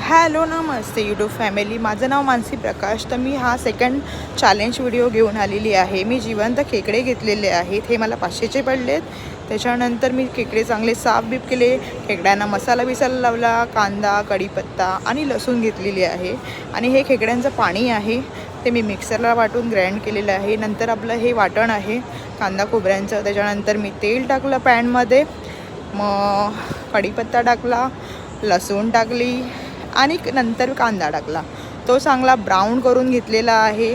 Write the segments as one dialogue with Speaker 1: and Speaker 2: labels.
Speaker 1: Hello नमस्ते YouTube family माझं नाव मानसी प्रकाश. तर मी हा सेकंड चॅलेंज व्हिडिओ घेऊन आलेली आहे. मी जिवंत खेकडे घेतलेले आहेत. हे मला पाचशेचे पडलेत. त्याच्यानंतर मी खेकडे चांगले साफ बीप केले. खेकड्यांना मसाला बिसाला लावला कांदा कढीपत्ता आणि लसूण घेतलेली आहे. आणि हे खेकड्यांचं पाणी आहे. ते मी मिक्सरला वाटून ग्राइंड केलेलं आहे. नंतर आपलं हे वाटण आहे कांदा खोबऱ्यांचं. त्याच्यानंतर मी तेल टाकलं पॅनमध्ये मग कढीपत्ता टाकला लसूण टाकली आणि नंतर कांदा टाकला. तो चांगला ब्राऊन करून घेतलेला आहे.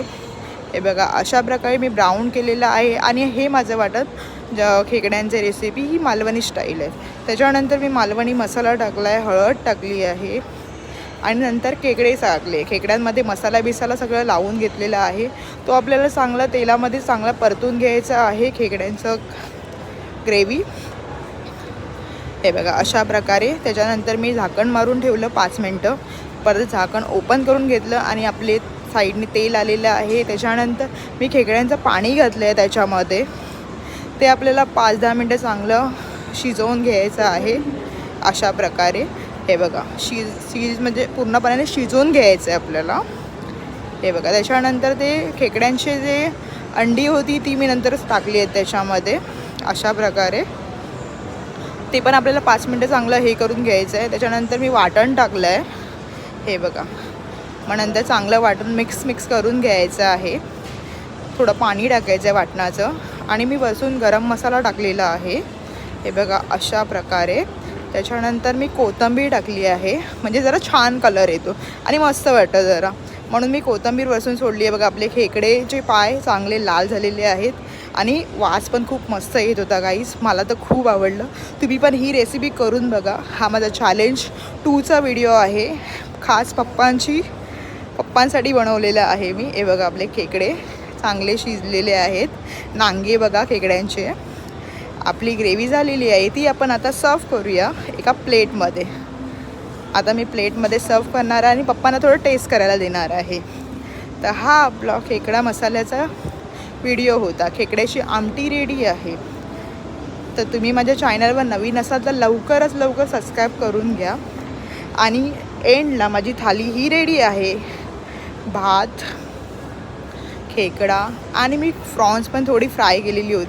Speaker 1: हे बघा अशा प्रकारे मी ब्राऊन केलेलं आहे आणि हे माझं वाटत ज खेकड्यांची रेसिपी ही मालवणी स्टाईल आहे. त्याच्यानंतर मी मालवणी मसाला टाकला आहे हळद टाकली आहे. आणि नंतर खेकडे टाकले. खेकड्यांमध्ये मसाला बिसाला सगळं लावून घेतलेला आहे. तो आपल्याला चांगला तेलामध्ये चांगला परतून घ्यायचा आहे खेकड्यांचं ग्रेव्ही हे बघा अशा प्रकारे त्याच्यानंतर मी झाकण मारून ठेवलं पाच मिनटं. परत झाकण ओपन करून घेतलं आणि आपले साईडने तेल आलेलं आहे. त्याच्यानंतर मी खेकड्यांचं पाणी घातलं आहे त्याच्यामध्ये. ते आपल्याला पाच दहा मिनटं चांगलं शिजवून घ्यायचं आहे. अशा प्रकारे. हे बघा शिज शिज म्हणजे पूर्णपणे शिजवून घ्यायचं आहे आपल्याला. हे बघा त्याच्यानंतर ते खेकड्यांचे जे अंडी होती ती मी नंतरच टाकली आहेत त्याच्यामध्ये. अशा प्रकारे. ते पण आपल्याला पाच मिनटं चांगलं हे करून घ्यायचं आहे. त्याच्यानंतर मी वाटण टाकलं आहे हे बघा. मग नंतर चांगलं वाटण मिक्स मिक्स करून घ्यायचं आहे. थोडं पाणी टाकायचं आहे वाटणाचं. आणि मी बसून गरम मसाला टाकलेला आहे. हे बघा अशा प्रकारे. त्याच्यानंतर मी कोथिंबीर टाकली आहे. म्हणजे जरा छान कलर येतो. आणि मस्त वाटतं जरा. म्हणून मी कोथिंबीर वरसून सोडली आहे. बघा आपले खेकडे जे पाय चांगले लाल झालेले आहेत. आणि वास पण खूप मस्त येत होता गाईज मला तर खूप आवडलं. तुम्ही पण ही रेसिपी करून बघा. हा माझा चॅलेंज टूचा व्हिडिओ आहे. खास पप्पांची पप्पांसाठी बनवलेला आहे मी. हे बघा आपले खेकडे चांगले शिजलेले आहेत. नांगे बघा खेकड्यांचे. आपली ग्रेव्ही झालेली आहे. ती आपण आता सर्व करूया एका प्लेटमध्ये आता मी प्लेटमध्ये सर्व करणार आहे आणि पप्पांना थोडं टेस्ट करायला देणार आहे. तर हा आपला खेकडा मसाल्याचा व्हिडिओ होता. खेकड्याची आमटी रेडी आहे. तर तुम्ही माझ्या चॅनलवर नवीन असाल तर लवकरच लवकर सबस्क्राईब करून घ्या. आणि एंडला माझी थाली ही रेडी आहे. भात खेकडा आणि मी फ्रॉन्स पण थोडी फ्राय केलेली होती.